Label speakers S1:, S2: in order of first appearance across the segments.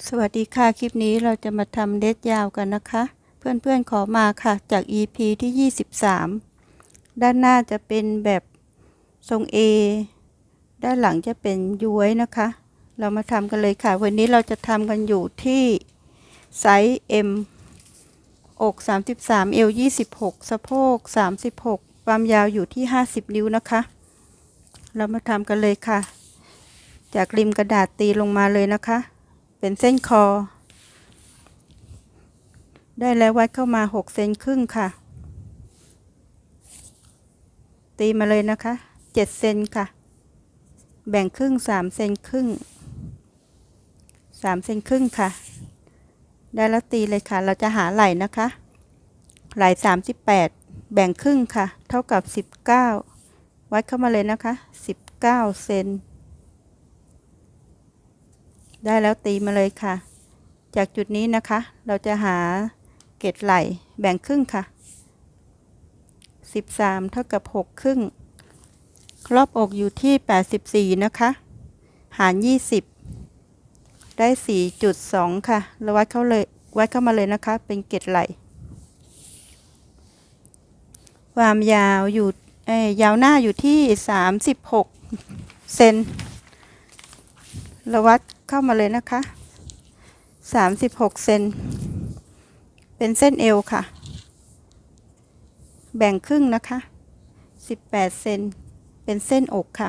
S1: สวัสดีค่ะ คลิปนี้เราจะมาทำเล็ดยาวกันนะคะ เพื่อนๆขอมาค่ะจาก EP ที่ 23 ด้านหน้าจะเป็นแบบทรง A ด้านหลังจะเป็นย้วยนะคะ เรามาทำกันเลยค่ะ วันนี้เราจะทำกันอยู่ที่ไซส์ M อก 33 เอว 26 สะโพก 36 ความยาวอยู่ที่ 50 นิ้วนะคะ เรามาทำกันเลยค่ะ จากริมกระดาษตีลงมาเลยนะคะ เป็นเส้นคอ ได้แล้ววัดเข้ามาหกเซนครึ่งค่ะ ตีมาเลยนะคะเจ็ดเซนค่ะ แบ่งครึ่งสามเซนครึ่งสามเซนครึ่งค่ะ ได้แล้วตีเลยค่ะ เราจะหาไหล่นะคะ ไหล่สามสิบแปดแบ่งครึ่งค่ะ เท่ากับสิบเก้าวัดเข้ามาเลยนะคะสิบเก้าเซน ได้แล้วตีมาเลยค่ะ จากจุดนี้นะคะ เราจะหาเกตไหลแบ่งครึ่งค่ะ 13 เท่ากับ 6 ครึ่ง รอบอกอยู่ที่ 84 นะคะ หาร 20 ได้ 4.2 ค่ะเราวัดเข้าเลยวัดเข้ามาเลยนะคะ เป็นเกตไหลความยาวอยู่เอ้ยยาวหน้าอยู่ที่ 36 เซนเราวัดเข้ามาเลยนะคะสามสิบหกเซน เป็นเส้นเอวค่ะ แบ่งครึ่งนะคะสิบแปดเซน เป็นเส้นอกค่ะ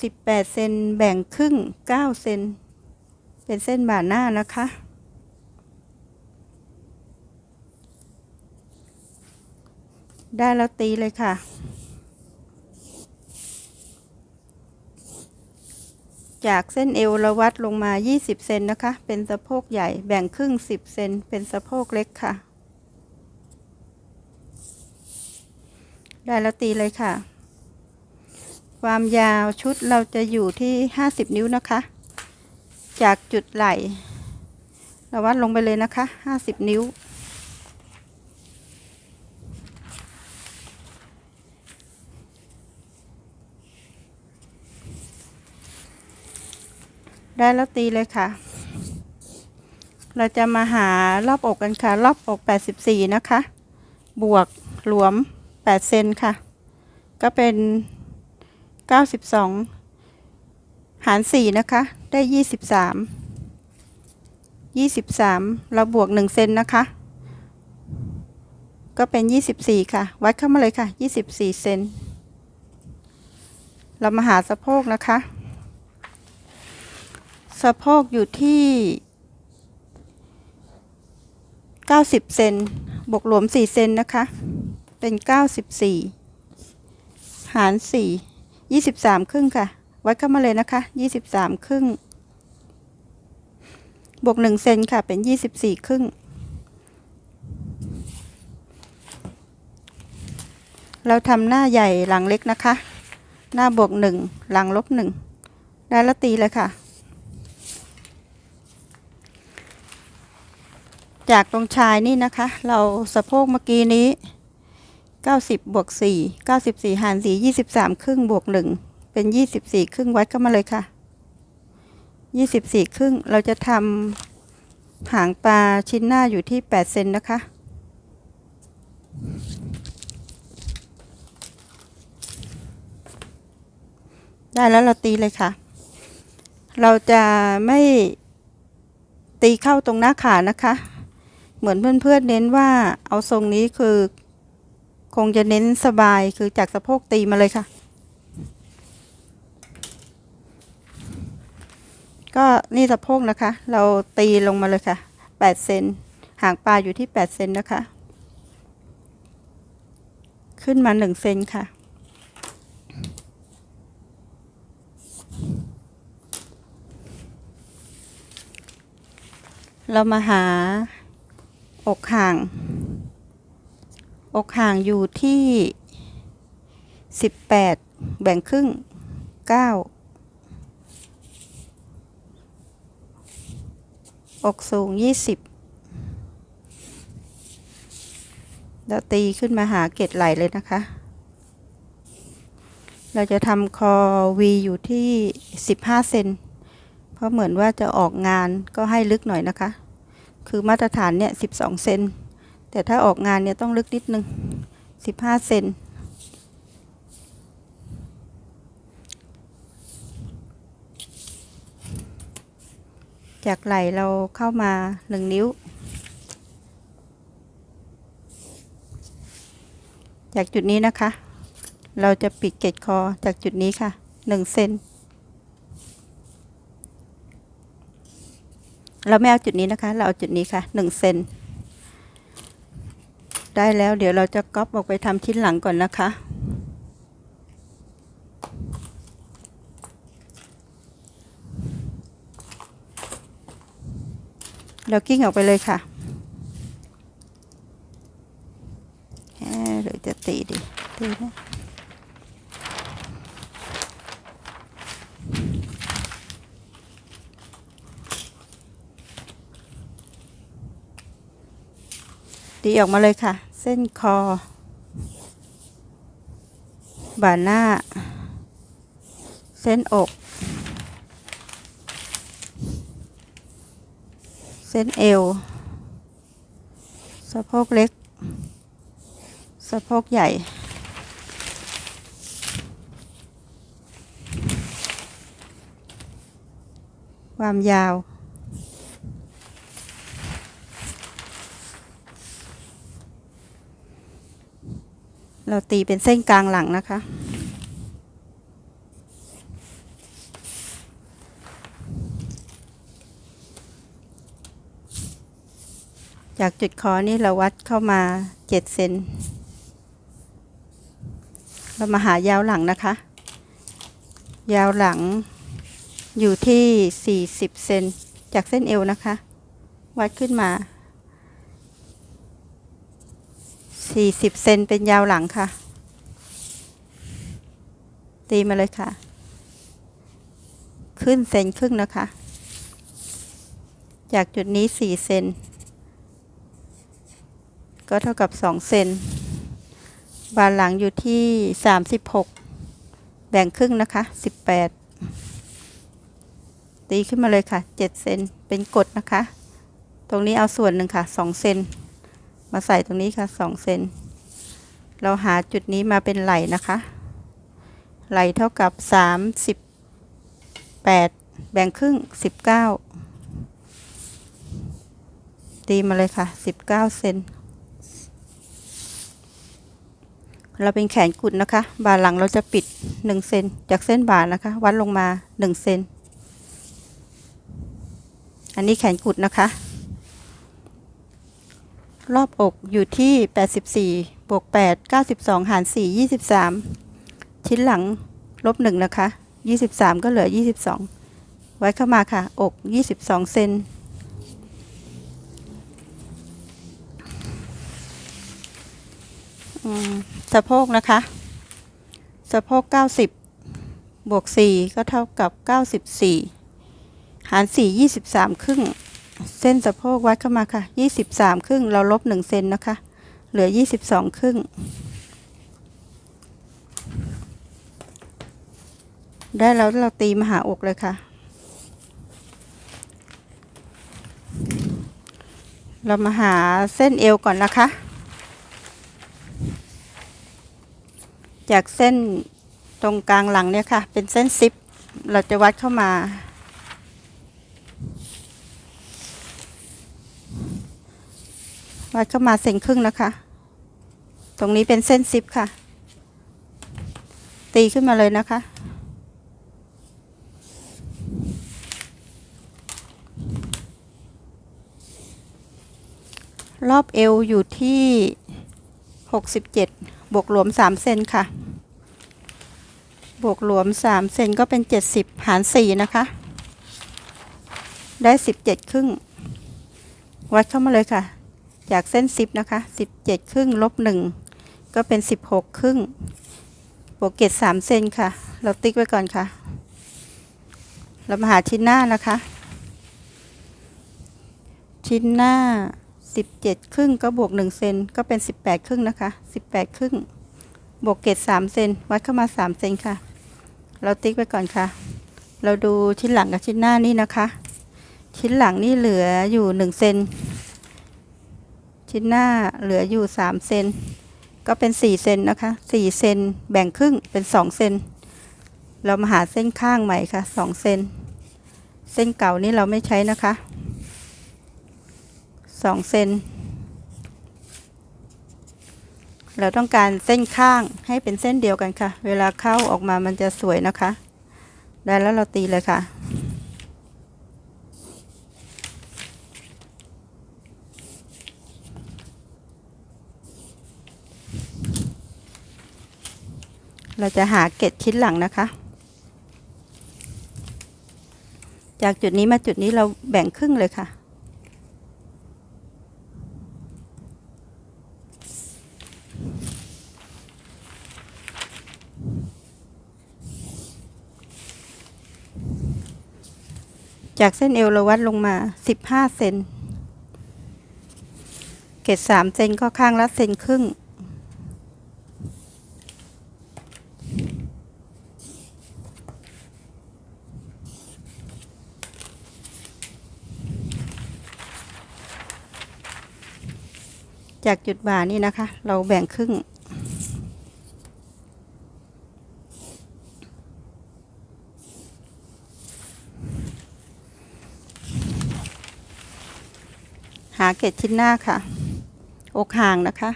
S1: สิบแปดเซนแบ่งครึ่งเก้าเซน เป็นเส้นบ่าหน้านะคะได้แล้วตีเลยค่ะ จากเส้นเอวเราวัดลงมา 20 เซนนะคะ เป็นสะโพกใหญ่แบ่งครึ่ง 10 เซนเป็นสะโพกเล็กค่ะ ได้แล้วตีเลยค่ะ ความยาวชุดเราจะอยู่ที่ 50 นิ้วนะคะ จากจุดไหล่ เราวัดลงไปเลยนะคะ 50 นิ้ว ได้แล้วตีเลยค่ะ เราจะมาหารอบอกกันค่ะ รอบอก 84 นะคะ บวกหลวม 8 เซนค่ะ ก็เป็น 92 หาร 4 นะคะ ได้ 23 23 เราบวก 1 เซนนะคะ ก็เป็น 24 ค่ะ วัดเข้ามาเลยค่ะ 24 เซนเรามาหาสะโพกนะคะ สะโพกอยู่ที่ 90 เซนบวกหลวม 4 เซนนะคะ เป็น 94 หาร 4 23 ครึ่งค่ะ วัดเข้ามาเลยนะคะ 23 ครึ่ง บวก 1 เซนค่ะ เป็น 24 ครึ่ง เราทำหน้าใหญ่หลังเล็กนะคะ หน้าบวก 1 หลังลบ 1 ได้ล้วตีเลยค่ะ จากตรงชายนี่นะคะ เราสะโพกเมื่อกี้นี้ 90บวก4 94 หาร 4 23 ครึ่งบวก 1 เป็น 24 ครึ่งวัดเข้ามาเลยค่ะ 24 ครึ่งเราจะทำหางปลาชิ้นหน้าอยู่ที่ 8 เซนนะคะได้แล้วเราตีเลยค่ะ เราจะไม่ตีเข้าตรงหน้าขานะคะ เหมือนเพื่อนๆเน้นว่าเอาทรงนี้คือ คงจะเน้นสบายคือจากสะโพกตีมาเลยค่ะ ก็นี่สะโพกนะคะ เราตีลงมาเลยค่ะ8เซนห่างปลาอยู่ที่8เซนนะคะ ขึ้นมา1เซนค่ะเรามาหา อกห่าง อกห่างอยู่ที่สิบแปดแบ่งครึ่งเก้าอกสูงยี่สิบเราตีขึ้นมาหาเกตไหลเลยนะคะ เราจะทำคอวีอยู่ที่สิบห้าเซนเพราะเหมือนว่าจะออกงานก็ให้ลึกหน่อยนะคะ คือมาตรฐานเนี่ย12เซนแต่ถ้าออกงานเนี่ยต้องลึกนิดนึง15เซนจากไหลเราเข้ามาหนึ่งนิ้ว จากจุดนี้นะคะ เราจะปิดเกล็ดคอจากจุดนี้ค่ะหนึ่งเซน เราไม่เอาจุดนี้นะคะ เราเอาจุดนี้ค่ะหนึ่งเซนได้แล้วเดี๋ยวเราจะก๊อปออกไปทำชิ้นหลังก่อนนะคะเรากิ้งออกไปเลยค่ะแหมหรือจะตีดีตีนะ ตีออกมาเลยค่ะ เส้นคอ บ่าหน้า เส้นอก เส้นเอว สะโพกเล็ก สะโพกใหญ่ความยาว เราตีเป็นเส้นกลางหลังนะคะ จากจุดคอนี่เราวัดเข้ามาเจ็ดเซนเรามาหายาวหลังนะคะ ยาวหลังอยู่ที่สี่สิบเซนจากเส้นเอวนะคะ วัดขึ้นมา สี่สิบเซนเป็นยาวหลังค่ะ ตีมาเลยค่ะ ขึ้นเซนครึ่งนะคะ จากจุดนี้สี่เซนก็เท่ากับ2เซนบานหลังอยู่ที่36แบ่งครึ่งนะคะ18ตีขึ้นมาเลยค่ะ7เซนเป็นกดนะคะ ตรงนี้เอาส่วนหนึ่งค่ะ2เซน มาใส่ตรงนี้ค่ะ2เซนเราหาจุดนี้มาเป็นไหลนะคะ ไหลเท่ากับ38แบ่งครึ่ง19ตีมาเลยค่ะ19เซนเราเป็นแขนกุดนะคะ บ่าหลังเราจะปิด1เซนจากเส้นบ่านะคะ วัดลงมา1เซนอันนี้แขนกุดนะคะ รอบอกอยู่ที่ 84 บวก 8 92 หาร 4 23 ชิ้นหลังลบ 1 นะคะ 23 ก็เหลือ 22 ไว้เข้ามาค่ะ อก 22 เซนสะโพกนะคะ สะโพก 90 บวก 4 ก็เท่ากับ 94 หาร 4 23 ครึ่ง เส้นสะโพกวัดเข้ามาค่ะ 23 ครึ่ง เราลบ 1 เซนนะคะ เหลือ 22 ครึ่ง ได้แล้วเราตีมหาอกเลยค่ะ เรามาหาเส้นเอวก่อนนะคะ จากเส้นตรงกลางหลังเนี่ยค่ะ เป็นเส้นซิป เราจะวัดเข้ามา วัดเข้ามาเซนครึ่งนะคะ ตรงนี้เป็นเส้นซิปค่ะ ตีขึ้นมาเลยนะคะ รอบเอวอยู่ที่ 67 บวกหลวม 3 เซนค่ะ บวกหลวม 3 เซนก็เป็น 70 หาร 4 นะคะ ได้ 17 ครึ่ง วัดเข้ามาเลยค่ะ จากเส้น 10 นะคะ 17 ครึ่งลบ 1 ก็เป็น 16 ครึ่งบวกเกต3เซนค่ะ เราติ๊กไว้ก่อนค่ะ เรามาหาชิ้นหน้านะคะ ชิ้นหน้า 17 ครึ่งก็บวก 1 เซนก็เป็น 18 ครึ่งนะคะ 18 ครึ่งบวกเกต3เซนวัดเข้ามา 3 เซนค่ะ เราติ๊กไว้ก่อนค่ะ เราดูชิ้นหลังกับชิ้นหน้านี่นะคะ ชิ้นหลังนี่เหลืออยู่หนึ่งเซน ชิ้นหน้าเหลืออยู่สามเซน ก็เป็นสี่เซนนะคะสี่เซนแบ่งครึ่งเป็นสองเซน เรามาหาเส้นข้างใหม่ค่ะสองเซน เส้นเก่านี่เราไม่ใช้นะคะสองเซน เราต้องการเส้นข้างให้เป็นเส้นเดียวกันค่ะ เวลาเข้าออกมามันจะสวยนะคะ ได้แล้วเราตีเลยค่ะ เราจะหาเกล็ดชิ้นหลังนะคะ จากจุดนี้มาจุดนี้เราแบ่งครึ่งเลยค่ะ จากเส้นเอวเราวัดลงมา 15 เซน เกรด3เซนก็ข้างละเซนครึ่ง จากจุดบ่านี่นะคะ เราแบ่งครึ่ง หาเกล็ดชิ้นหน้าค่ะ อกห่างนะคะ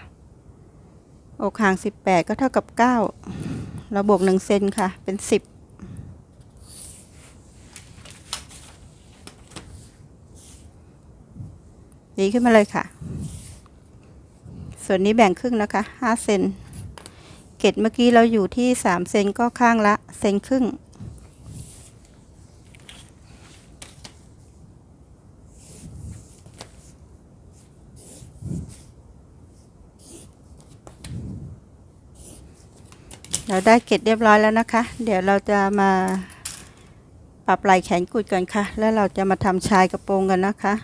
S1: อกห่าง 18 ก็เท่ากับ 9 เราบวก1เซนค่ะ เป็น 10ดีขึ้นมาเลยค่ะ ส่วนนี้แบ่งครึ่งนะคะ5เซนเกล็ดเมื่อกี้เราอยู่ที่ 3 เซนก็ข้างละเซนครึ่ง เราได้เกล็ดเรียบร้อยแล้วนะคะ เดี๋ยวเราจะมาปรับไหล่แขนกุดก่อนค่ะ แล้วเราจะมาทำชายกระโปรงกันนะคะ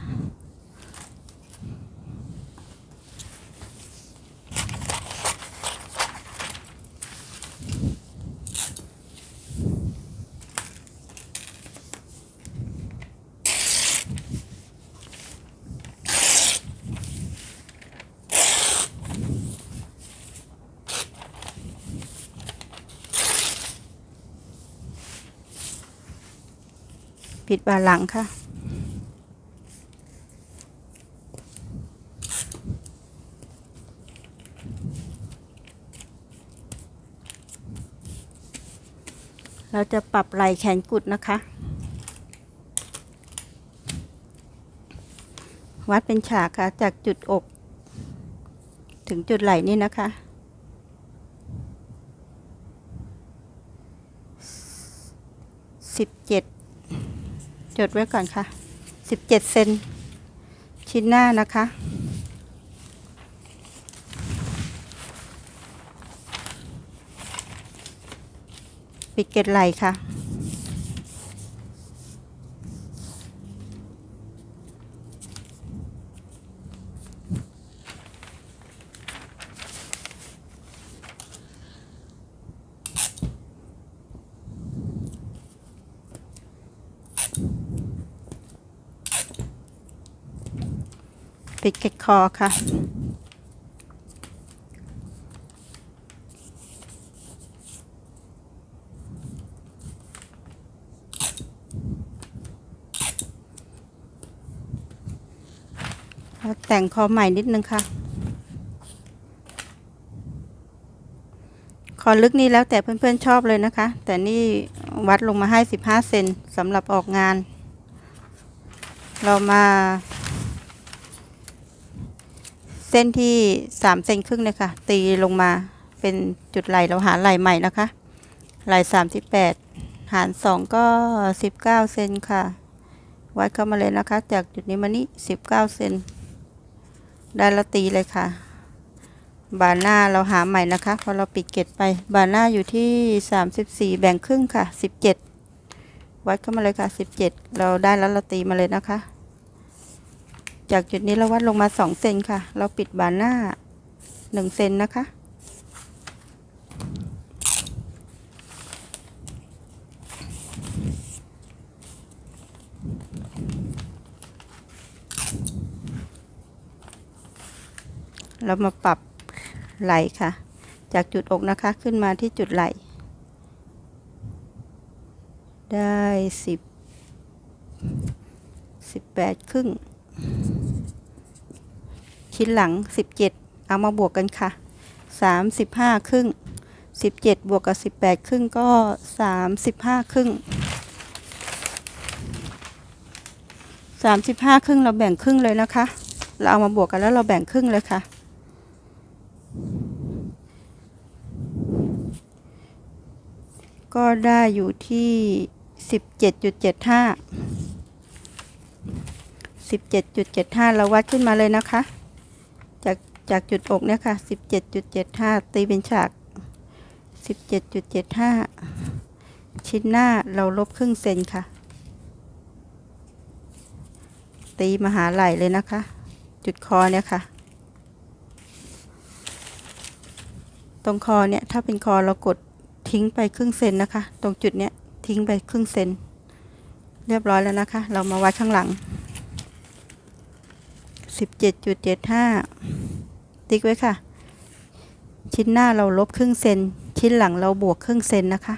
S1: ปิดบาหลังค่ะ เราจะปรับไหล่แขนกุดนะคะ วัดเป็นฉากค่ะ จากจุดอก ถึงจุดไหล่นี่นะคะสิบเจ็ด จดไว้ก่อนค่ะ 17 เซนชิ้นหน้านะคะ ปิดเกล็ดไหลค่ะ ปิดเกล็ดคอค่ะแล้วแต่งคอใหม่นิดนึงค่ะ คอลึกนี่แล้วแต่เพื่อนๆชอบเลยนะคะ แต่นี่วัดลงมาให้ 15 เซนสำหรับออกงาน เรามา เส้นที่3เซนครึ่งเลยค่ะตีลงมาเป็นจุดไหลเราหาไหลใหม่นะคะ ไหล38 หาร 2 ก็ 19 เซนค่ะ วัดเข้ามาเลยนะคะ จากจุดนี้มานี้19 เซนได้แล้วตีเลยค่ะ บานหน้าเราหาใหม่นะคะพอเราปิดเกตไป บานหน้าอยู่ที่ 34 แบ่งครึ่งค่ะ 17 วัดเข้ามาเลยค่ะ 17 เราได้แล้วเราตีมาเลยนะคะ จากจุดนี้เราวัดลงมา 2 เซนค่ะ เราปิดบานหน้า 1 เซนนะคะ เรามาปรับไหลค่ะ จากจุดอกนะคะ ขึ้นมาที่จุดไหลได้สิบสิบแปดครึ่ง ชิ้นหลังสิบเจ็ดเอามาบวกกันค่ะสามสิบห้าครึ่งสิบเจ็ดบวกกับสิบแปดครึ่งก็สามสิบห้าครึ่งสามสิบห้าครึ่งเราแบ่งครึ่งเลยนะคะ เราเอามาบวกกันแล้วเราแบ่งครึ่งเลยค่ะก็ได้อยู่ที่สิบเจ็ดจุดเจ็ดห้าสิบเจ็ดจุดเจ็ดห้าเราวัดขึ้นมาเลยนะคะ จากจากจุดอกเนี่ยค่ะสิบเจ็ดจุดเจ็ดห้าตีเป็นฉากสิบเจ็ดจุดเจ็ดห้าชิ้นหน้าเราลบครึ่งเซนค่ะ ตีมหาไหลเลยนะคะ จุดคอเนี่ยค่ะ ตรงคอเนี่ยถ้าเป็นคอเรากดทิ้งไปครึ่งเซนนะคะ ตรงจุดเนี้ยทิ้งไปครึ่งเซน เรียบร้อยแล้วนะคะ เรามาวัดข้างหลัง สิบเจ็ดจุดเจ็ดห้าติ๊กไว้ค่ะ ชิ้นหน้าเราลบครึ่งเซน ชิ้นหลังเราบวกครึ่งเซนนะคะ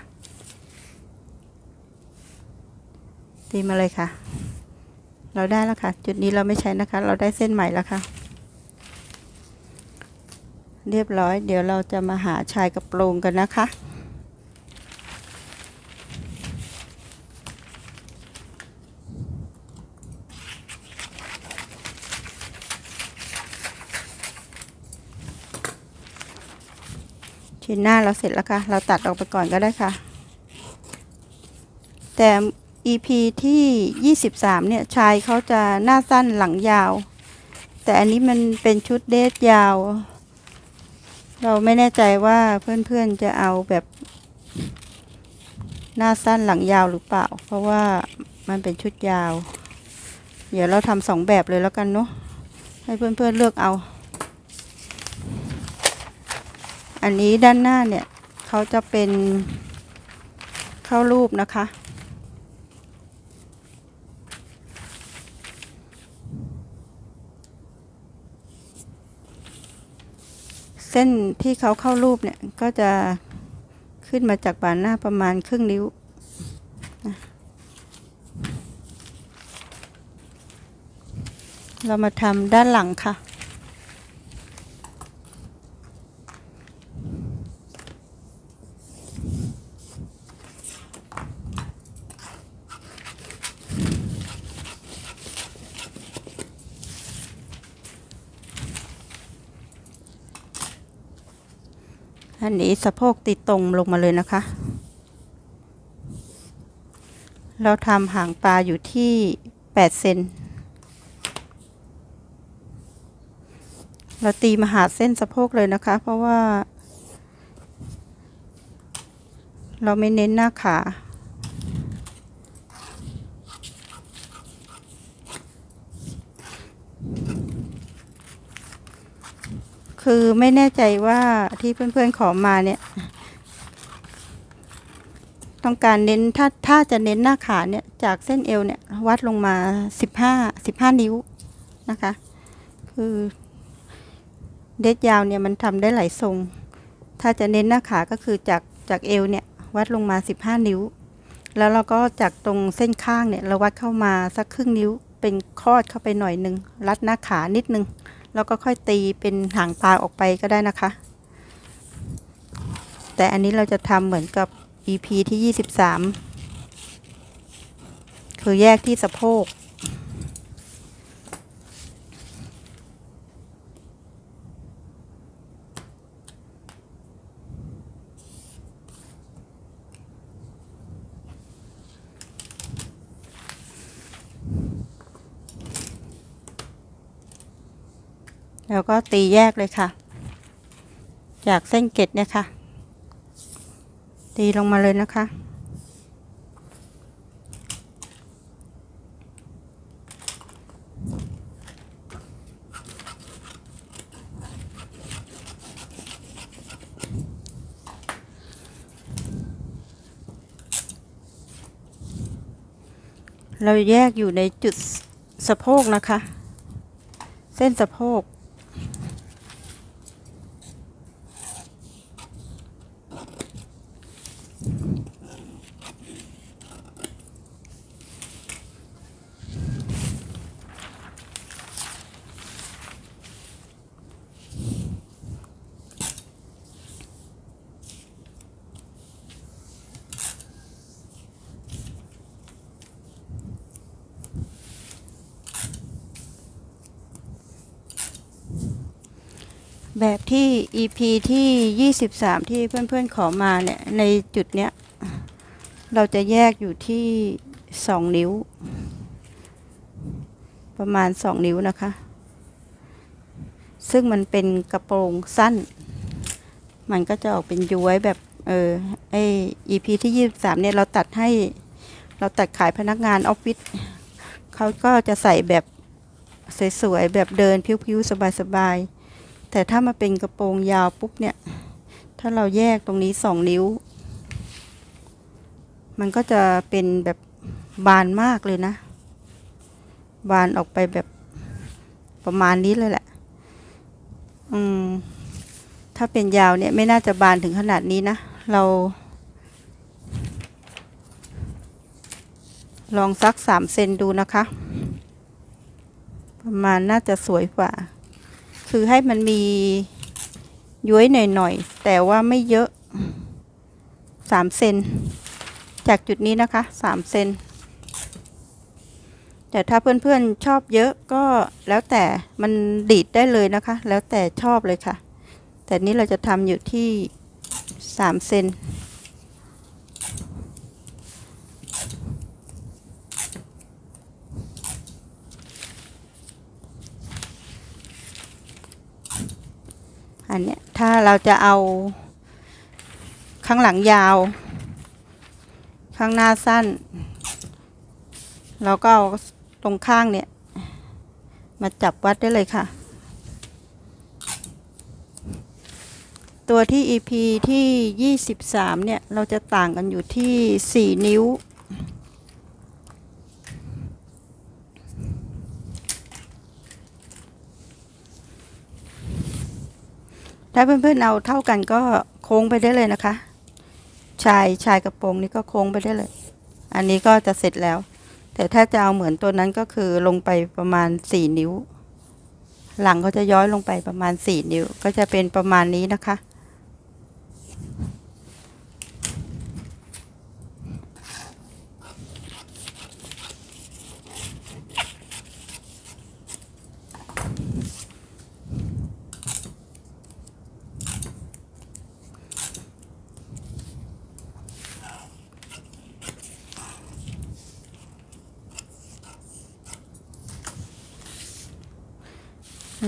S1: ตีมาเลยค่ะ เราได้แล้วค่ะ จุดนี้เราไม่ใช้นะคะ เราได้เส้นใหม่แล้วค่ะ เรียบร้อย เดี๋ยวเราจะมาหาชายกระโปรงกันนะคะ ชิ้นหน้าเราเสร็จแล้วค่ะ เราตัดออกไปก่อนก็ได้ค่ะ แต่ EP ที่ 23 เนี่ยชายเขาจะหน้าสั้นหลังยาว แต่อันนี้มันเป็นชุดเดทยาว เราไม่แน่ใจว่าเพื่อนๆจะเอาแบบ หน้าสั้นหลังยาวหรือเปล่า เพราะว่ามันเป็นชุดยาว เดี๋ยวเราทำสองแบบเลยแล้วกันเนาะให้เพื่อนๆเลือกเอา อันนี้ด้านหน้าเนี่ยเขาจะเป็นเข้ารูปนะคะ เส้นที่เขาเข้ารูปเนี่ยก็จะขึ้นมาจากบานหน้าประมาณครึ่งนิ้วเรามาทำด้านหลังค่ะ อันนี้สะโพกติดตรงลงมาเลยนะคะ เราทำหางปลาอยู่ที่8เซนเราตีมาหาเส้นสะโพกเลยนะคะ เพราะว่า เราไม่เน้นหน้าขา คือไม่แน่ใจว่าที่เพื่อนๆขอมาเนี่ย ต้องการเน้นถ้าถ้าจะเน้นหน้าขาเนี่ย จากเส้นเอวเนี่ย วัดลงมาสิบห้าสิบห้านิ้วนะคะ คือเด็ดยาวเนี่ยมันทำได้หลายทรง ถ้าจะเน้นหน้าขาก็คือจากจากเอวเนี่ย วัดลงมาสิบห้านิ้ว แล้วเราก็จากตรงเส้นข้างเนี่ย เราวัดเข้ามาสักครึ่งนิ้วเป็นคอดเข้าไปหน่อยหนึ่งรัดหน้าขานิดนึง แล้วก็ค่อยตีเป็นหางปลาออกไปก็ได้นะคะ แต่อันนี้เราจะทำเหมือนกับ EP ที่ 23 คือแยกที่สะโพก แล้วก็ตีแยกเลยค่ะ จากเส้นเกล็ดเนี่ยค่ะ ตีลงมาเลยนะคะ เราแยกอยู่ในจุดสะโพกนะคะ เส้นสะโพก แบบที่ EP ที่ 23 ที่เพื่อนๆขอมาเนี่ย ในจุดเนี้ย เราจะแยกอยู่ที่ 2 นิ้ว ประมาณ 2 นิ้วนะคะ ซึ่งมันเป็นกระโปรงสั้น มันก็จะออกเป็นย้วยแบบ เออไอ EP ที่ 23 เนี่ย เราตัดให้เราตัดขายพนักงานออฟฟิศเขาก็จะใส่แบบสวยๆ แบบเดินพิ้วๆ สบายๆ แต่ถ้ามาเป็นกระโปรงยาวปุ๊บเนี่ย ถ้าเราแยกตรงนี้สองนิ้ว มันก็จะเป็นแบบบานมากเลยนะ บานออกไปแบบประมาณนี้เลยแหละ อืม ถ้าเป็นยาวเนี่ยไม่น่าจะบานถึงขนาดนี้นะ เรา ลองสักสามเซนดูนะคะ ประมาณน่าจะสวยกว่า คือให้มันมีย้วยหน่อยๆ แต่ว่าไม่เยอะสามเซนจากจุดนี้นะคะสามเซนแต่ถ้าเพื่อนๆชอบเยอะก็แล้วแต่มันดีดได้เลยนะคะ แล้วแต่ชอบเลยค่ะ แต่นี้เราจะทำอยู่ที่สามเซน อันเนี้ยถ้าเราจะเอาข้างหลังยาว ข้างหน้าสั้น เราก็เอาตรงข้างเนี่ย มาจับวัดได้เลยค่ะ ตัวที่ EP ที่ 23 เนี่ย เราจะต่างกันอยู่ที่ 4 นิ้ว ถ้าเพื่อนๆเอาเท่ากันก็โค้งไปได้เลยนะคะ ชายชายกระโปรงนี้ก็โค้งไปได้เลย อันนี้ก็จะเสร็จแล้ว แต่ถ้าจะเอาเหมือนตัวนั้นก็คือลงไปประมาณ 4 นิ้ว หลังก็จะย้อยลงไปประมาณ 4 นิ้ว ก็จะเป็นประมาณนี้นะคะ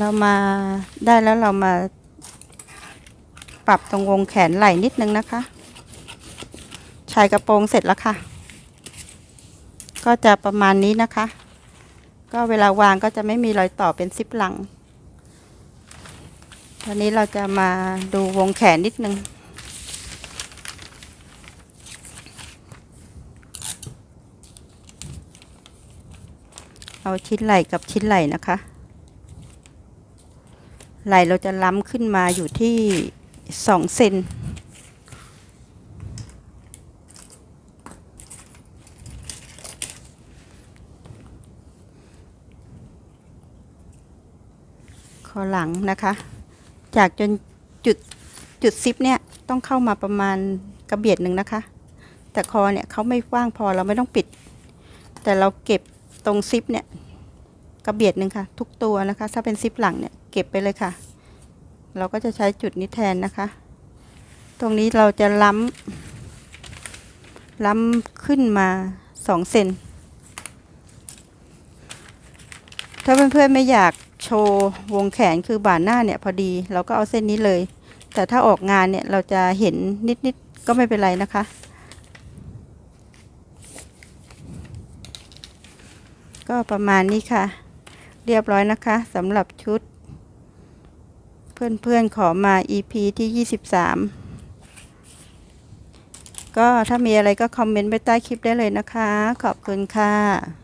S1: เรามาได้แล้วเรามาปรับตรงวงแขนไหล่นิดนึงนะคะ ชายกระโปรงเสร็จแล้วค่ะ ก็จะประมาณนี้นะคะ ก็เวลาวางก็จะไม่มีรอยต่อเป็นซิปหลังตอนนี้เราจะมาดูวงแขนนิดนึงเอาชิ้นไหล่กับชิ้นไหล่นะคะ ไหล่เราจะล้ำขึ้นมาอยู่ที่สองเซนคอหลังนะคะ จากจนจุดจุดซิปเนี่ยต้องเข้ามาประมาณกระเบียดหนึ่งนะคะ แต่คอเนี่ยเขาไม่กว้างพอเราไม่ต้องปิด แต่เราเก็บตรงซิปเนี่ย กระเบียดหนึ่งค่ะ ทุกตัวนะคะ ถ้าเป็นซิปหลังเนี่ยเก็บไปเลยค่ะ เราก็จะใช้จุดนี้แทนนะคะ ตรงนี้เราจะล้ำล้ำขึ้นมาสองเซนถ้าเพื่อนๆไม่อยากโชว์วงแขนคือบ่าหน้าเนี่ยพอดีเราก็เอาเส้นนี้เลย แต่ถ้าออกงานเนี่ยเราจะเห็นนิดๆก็ไม่เป็นไรนะคะก็ประมาณนี้ค่ะ เรียบร้อยนะคะสำหรับชุด เพื่อนๆขอมา EP ที่ 23 ก็ถ้ามีอะไรก็คอมเมนต์ไปใต้คลิปได้เลยนะคะ ขอบคุณค่ะ